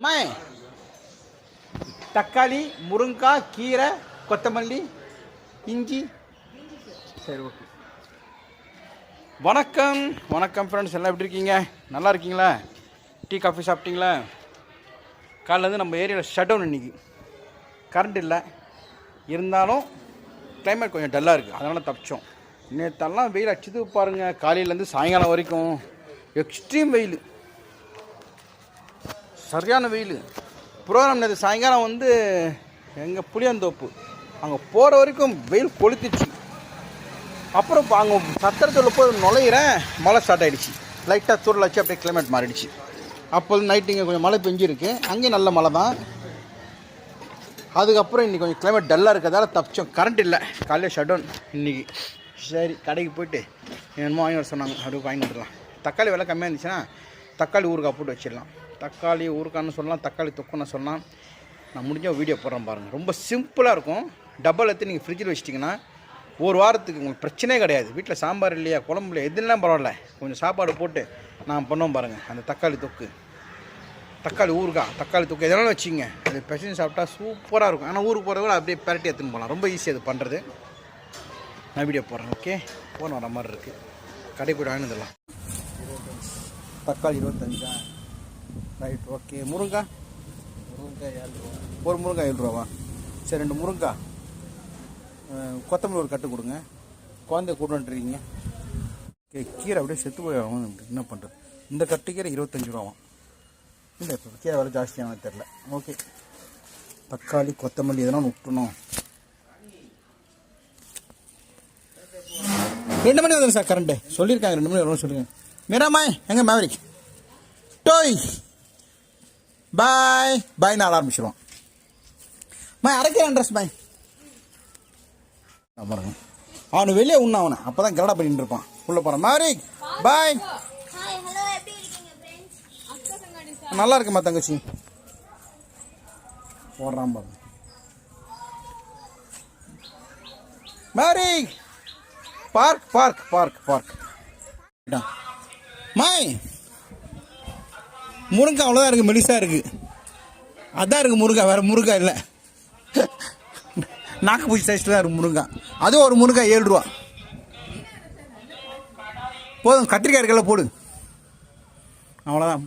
அம்மா தக்காளி முருங்காய் கீரை கொத்தமல்லி இஞ்சி. சரி ஓகே. வணக்கம். வணக்கம் ஃப்ரெண்ட்ஸ் எல்லாம் எப்படி இருக்கீங்க? நல்லா இருக்கீங்களா? டீ காஃபி சாப்பிட்டீங்களா? காலையிலேருந்து நம்ம ஏரியாவில் ஷட் டவுன் இன்னைக்கு. கரண்ட் இல்லை. இருந்தாலும் கிளைமேட் கொஞ்சம் டல்லாக இருக்குது அதனால் தப்பிச்சோம். நேற்றெல்லாம் வெயில் அடிச்சது பாருங்கள் காலையிலேருந்து சாயங்காலம் வரைக்கும். எக்ஸ்ட்ரீம் வெயில். சரியான வெயில். ப்ரோக்ராம் நேற்று சாயங்காலம் வந்து எங்கள் புளியந்தோப்பு. அங்கே போகிற வரைக்கும் வெயில் கொளுத்துச்சு அப்புறம் இப்போ அங்கே சத்திரத்தில் போய் நுழையிறேன் மழை ஸ்டார்ட் ஆகிடுச்சு லைட்டாக தூரில் அப்படியே கிளைமேட் மாறிடுச்சு. அப்போ நைட்டு இங்கே கொஞ்சம் மழை பெஞ்சிருக்கு. அங்கேயும் நல்ல மழை தான். அதுக்கப்புறம் இன்றைக்கி கொஞ்சம் கிளைமேட் டல்லாக இருக்கிறதால தப்பிச்சோம். கரண்ட் இல்லை. காலையில் ஷட் டவுன் இன்றைக்கி சரி கடைக்கு போயிட்டு என்னமோ வாங்கி வர சொன்னாங்க. அப்படியே வாங்கி வந்துடலாம். தக்காளி விலை கம்மியாக இருந்துச்சுன்னா தக்காளி ஊறுகாய் போட்டு வச்சிடலாம். தக்காளி ஊறுக்கான்னு சொல்லலாம் தக்காளி தொக்குன்னு சொல்லலாம் நான் முடிஞ்ச வீடியோ போடுறேன் பாருங்கள் ரொம்ப சிம்பிளாக இருக்கும். டபுள் எடுத்து நீங்கள் ஃப்ரிட்ஜில் வச்சிட்டிங்கன்னா ஒரு வாரத்துக்கு உங்களுக்கு பிரச்சனையே கிடையாது. வீட்டில் சாம்பார் இல்லையா குழம்பு இல்லையா எதுலாம் பரவாயில்ல. கொஞ்சம் சாப்பாடு போட்டு நான் பண்ணுவோம் பாருங்கள் அந்த தக்காளி தொக்கு. தக்காளி ஊறுகாய் தக்காளி தொக்கு எதனாலும் வச்சுங்க அது பிரச்சனை சாப்பிட்டா சூப்பராக இருக்கும். ஆனால் ஊருக்கு போகிறத விட அப்படியே பரட்டி எடுத்துன்னு போகலாம். ரொம்ப ஈஸி அது பண்ணுறது நான் வீடியோ போடுறேன் ஓகே ஃபோன் வர மாதிரி இருக்குது கடை போய் வாங்கி தக்காளி இருபத்தஞ்சா? ரைட் ஓகே முருங்காய் முருங்காய் ஏழு ரூபா. ஒரு முருங்காய் ஏழு ரூபாவா? சரி ரெண்டு முருங்காய் கொத்தமல்லி ஒரு கட்டு கொடுங்க. குழந்தைய கூடன்றீங்க ஓகே கீரை அப்படியே செத்து போய் ஆகும் என்ன பண்ணுறது இந்த கட்டு கீரை இருபத்தஞ்சி ரூபாவும் இல்லை இப்போ கீரை விலை ஜாஸ்தியான தெரில ஓகே. தக்காளி கொத்தமல்லி இதெல்லாம் விட்டுணும் ரெண்டு மணி வந்துடும் சார் கரண்ட்டு சொல்லியிருக்காங்க ரெண்டு மணி வரணும் சொல்லுங்கள் மிராமாய் எங்கே மேவரிக் டோய்! பாய் பாய் நான் ஆரம்பிச்சிருவோம் மா அரைக்கிறேன் ட்ரெஸ் பாய் பாருங்க. அவனு வெளியே உண்ணா அவனை. அப்போ தான் கரடா பண்ணிட்டு இருப்பான். உள்ளே போகிறான் மேவரிக் பாய் நல்லா இருக்குமா தங்கச்சி? போடுறான் பாருங்க மேரி பார்க் பார்க் பார்க் பார்க் மாய் முருங்கை அவ்வளோதான் இருக்குது மெலிசாக இருக்குது அதான் இருக்குது முருங்கை வேறு முருங்கை இல்லை. நாக்கு பூச்சி சைஸில் தான் இருக்குது முருங்கை. அதுவும் ஒரு முருங்கை ஏழு ரூபா. போதும் கத்திரிக்காய் இருக்கல போடு. அவ்வளோதான்